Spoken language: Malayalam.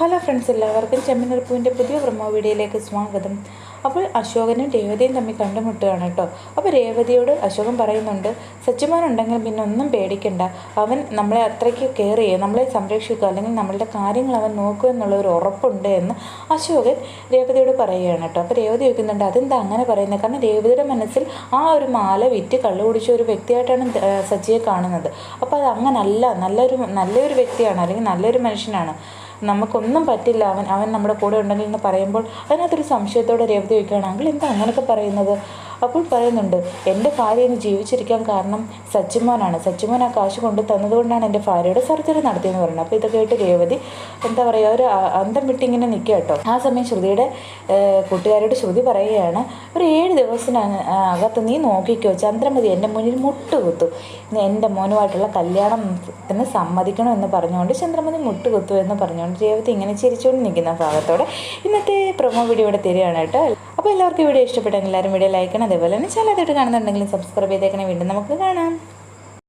ഹലോ ഫ്രണ്ട്സ് എല്ലാവർക്കും ചെമ്മനെറുപ്പുവിന്റെ പുതിയ പ്രൊമോ വീഡിയോയിലേക്ക് സ്വാഗതം. അപ്പോൾ അശോകനും രേവതിയും തമ്മിൽ കണ്ടുമുട്ടുകയാണ് കേട്ടോ. അപ്പോൾ രേവതിയോട് അശോകൻ പറയുന്നുണ്ട് സച്ചിമാൻ ഉണ്ടെങ്കിൽ പിന്നെ ഒന്നും പേടിക്കണ്ട. അവൻ നമ്മളെ അത്രയ്ക്ക് കെയർ ചെയ്യുക നമ്മളെ സംരക്ഷിക്കുക അല്ലെങ്കിൽ നമ്മളുടെ കാര്യങ്ങൾ അവൻ നോക്കുക എന്നുള്ള ഒരു ഉറപ്പുണ്ട് എന്ന് അശോകൻ രേവതിയോട് പറയുകയാണ് കേട്ടോ. അപ്പോൾ രേവതി ചോദിക്കുന്നുണ്ട് അതെന്താ അങ്ങനെ പറയുന്നത്? കാരണം രേവതിയുടെ മനസ്സിൽ ആ ഒരു മാല വിറ്റ് കള്ളു കുടിച്ച ഒരു വ്യക്തിയായിട്ടാണ് സച്ചിയെ കാണുന്നത്. അപ്പോൾ അത് അങ്ങനല്ല. നല്ലൊരു നല്ലൊരു വ്യക്തിയാണ് അല്ലെങ്കിൽ നല്ലൊരു മനുഷ്യനാണ്. നമുക്കൊന്നും പറ്റില്ല. അവൻ അവൻ നമ്മുടെ കൂടെ ഉണ്ടെങ്കിൽ എന്ന് പറയുമ്പോൾ അതിനകത്തൊരു സംശയത്തോടെ രേവതി വയ്ക്കുകയാണ് അങ്കിൾ എന്താ അങ്ങനെയൊക്കെ പറയുന്നത്? അപ്പോൾ പറയുന്നുണ്ട് എന്റെ ഭാര്യ ഇന്ന് ജീവിച്ചിരിക്കാൻ കാരണം സച്ചിമോനാണ് സച്ചിമോൻ ആ കാശ് കൊണ്ട് തന്നതുകൊണ്ടാണ് എന്റെ ഭാര്യയുടെ സർജറി നടത്തിയെന്ന് പറയുന്നത്. അപ്പോൾ ഇത് കേട്ട് രേവതി എന്താ പറയുക ഒരു അന്തം വിട്ടിങ്ങനെ നിൽക്കുക കേട്ടോ. ആ സമയം ശ്രുതിയുടെ കൂട്ടുകാരോട് ശ്രുതി പറയുകയാണ് ഒരു ഏഴ് ദിവസത്തിന് അകത്ത് നീ നോക്കിക്കോ ചന്ദ്രമതി എന്റെ മുന്നിൽ മുട്ടുകുത്തു. എന്റെ മോനുമായിട്ടുള്ള കല്യാണത്തിന് സമ്മതിക്കണം എന്ന് പറഞ്ഞുകൊണ്ട് ചന്ദ്രമതി മുട്ടുകുത്തു എന്ന് പറഞ്ഞുകൊണ്ട് രേവതി ഇങ്ങനെ ചിരിച്ചുകൊണ്ട് നിൽക്കുന്ന ഭാഗത്തോടെ ഇന്നത്തെ പ്രൊമോ വീഡിയോ ഇവിടെ തരികയാണ് കേട്ടോ. അപ്പോൾ എല്ലാവർക്കും വീഡിയോ ഇഷ്ടപ്പെട്ടെങ്കിൽ എല്ലാവരും വീഡിയോ ലൈക്ക് ചെയ്യണം അതേപോലെ തന്നെ ചില അതായിട്ട് കാണുന്നുണ്ടെങ്കിലും സബ്സ്ക്രൈബ് ചെയ്തേക്കണേ വീണ്ടും നമുക്ക് കാണാം.